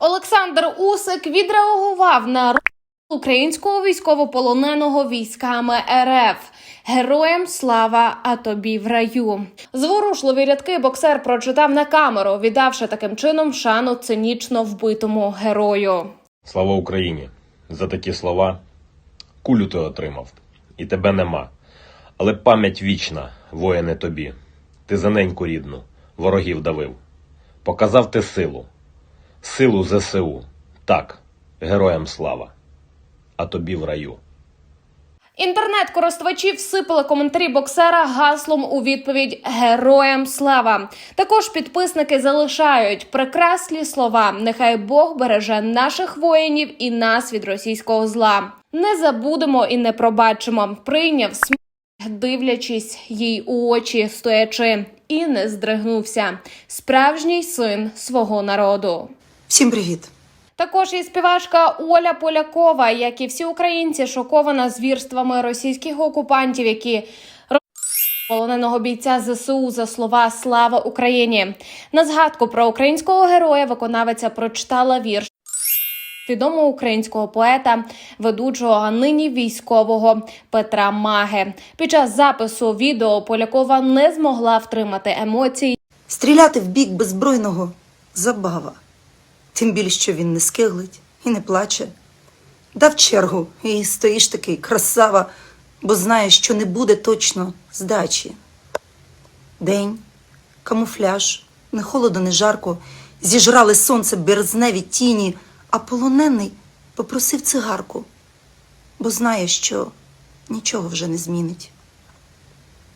Олександр Усик відреагував на українського військовополоненого військами РФ. Героям слава, а тобі в раю. Зворушливі рядки боксер прочитав на камеру, віддавши таким чином шану цинічно вбитому герою. Слава Україні! За такі слова кулю ти отримав, і тебе нема. Але пам'ять вічна, воїне тобі. Ти за неньку рідну, ворогів давив. Показав ти силу, силу ЗСУ. Так, героям слава, а тобі в раю. Інтернет-користувачі всипали коментарі боксера гаслом у відповідь Героям слава. Також підписники залишають прекрасні слова. Нехай Бог береже наших воїнів і нас від російського зла. Не забудемо і не пробачимо. Прийняв смерть, дивлячись їй у очі, стоячи, і не здригнувся. Справжній син свого народу. Всім привіт! Також і співачка Оля Полякова, як і всі українці, шокована звірствами російських окупантів, які полоненого бійця ЗСУ за слова Слава Україні. На згадку про українського героя виконавиця прочитала вірш. Відомого українського поета, ведучого а нині військового Петра Маги. Під час запису відео Полякова не змогла втримати емоцій Стріляти в бік беззбройного забава. Тим більше, що він не скиглить і не плаче. Дав чергу і стоїш такий красава, бо знаєш, що не буде точно здачі. День, камуфляж, не холодно, не жарко, зіжрали сонце березневі тіні, а полонений попросив цигарку, бо знає, що нічого вже не змінить.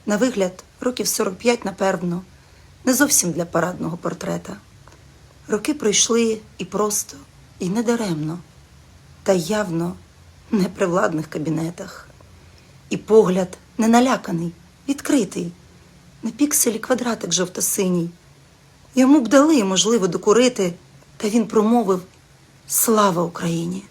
На вигляд, років 45, напевно, не зовсім для парадного портрета. Роки пройшли і просто, і недаремно, та явно не при владних кабінетах. І погляд не наляканий, відкритий, на пікселі квадратик жовто-синій. Йому б дали, можливо, докурити, та він промовив Слава Україні!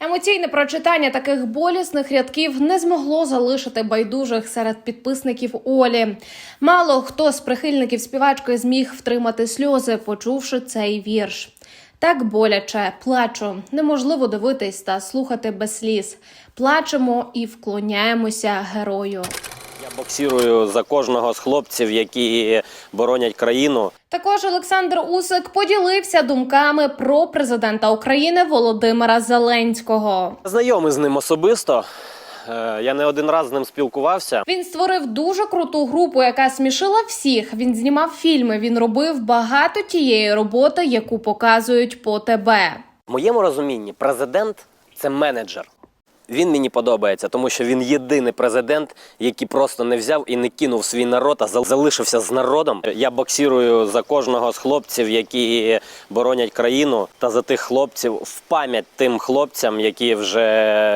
Емоційне прочитання таких болісних рядків не змогло залишити байдужих серед підписників Олі. Мало хто з прихильників співачки зміг втримати сльози, почувши цей вірш. Так боляче, плачу, неможливо дивитись та слухати без сліз. Плачемо і вклоняємося герою. Боксірую за кожного з хлопців, які боронять країну. Також Олександр Усик поділився думками про президента України Володимира Зеленського. Знайомий з ним особисто. Е, Я не один раз з ним спілкувався. Він створив дуже круту групу, яка смішила всіх. Він знімав фільми. Він робив багато тієї роботи, яку показують по ТБ. В моєму розумінні президент це менеджер. Він мені подобається, тому що він єдиний президент, який просто не взяв і не кинув свій народ, а зал- залишився з народом. Я боксірую за кожного з хлопців, які боронять країну, та за тих хлопців в пам'ять тим хлопцям, які вже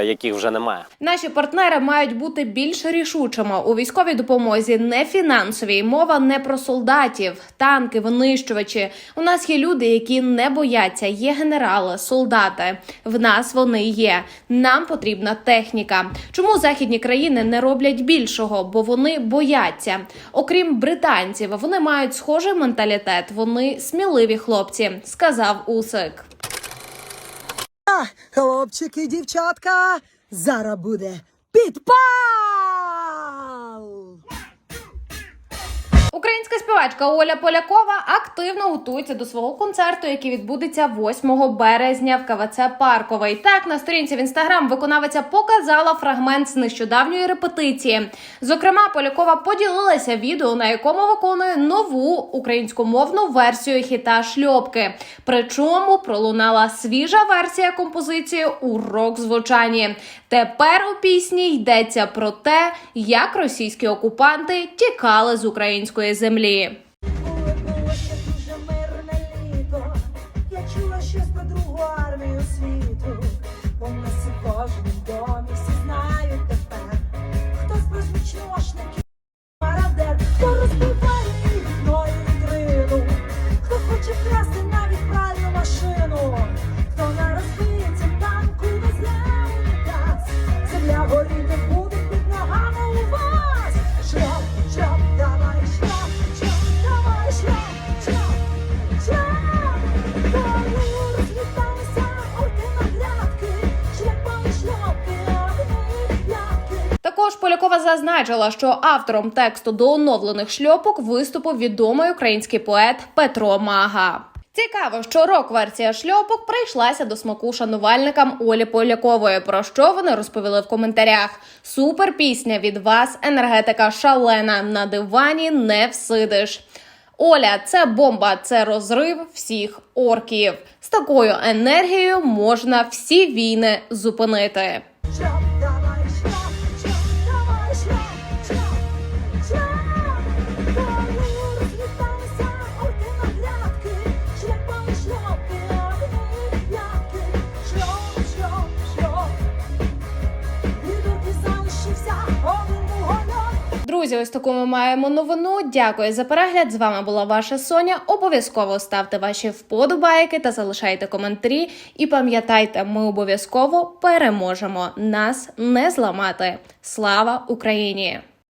яких вже немає. Наші партнери мають бути більш рішучими у військовій допомозі, не фінансовій. Мова не про солдатів, танки, винищувачі. У нас є люди, які не бояться. Є генерали, солдати. В нас вони є. Нам потрібна техніка. Чому західні країни не роблять більшого? Бо вони бояться. Окрім британців, вони мають схожий менталітет. Вони сміливі хлопці, сказав Усик. Хлопчики, дівчатка, зараз буде підпал! Українська співачка Оля Полякова активно готується до свого концерту, який відбудеться 8 березня в КВЦ Парковий. Так на сторінці в інстаграм виконавиця показала фрагмент з нещодавньої репетиції. Зокрема, Полякова поділилася відео, на якому виконує нову українськомовну версію хіта шльопки. Причому пролунала свіжа версія композиції у рок звучанні. Тепер у пісні йдеться про те, як російські окупанти тікали з української землі. Зазначила, що автором тексту до оновлених шльопок виступив відомий український поет Петро Мага. Цікаво, що рок-версія шльопок прийшлася до смаку шанувальникам Олі Полякової. Про що вони розповіли в коментарях. Супер пісня від вас, енергетика шалена. На дивані не всидиш. Оля, це бомба, це розрив всіх орків. З такою енергією можна всі війни зупинити. Друзі, ось таку ми маємо новину. Дякую за перегляд. З вами була ваша Соня. Обов'язково ставте ваші вподобайки та залишайте коментарі. І пам'ятайте, ми обов'язково переможемо. Нас не зламати. Слава Україні!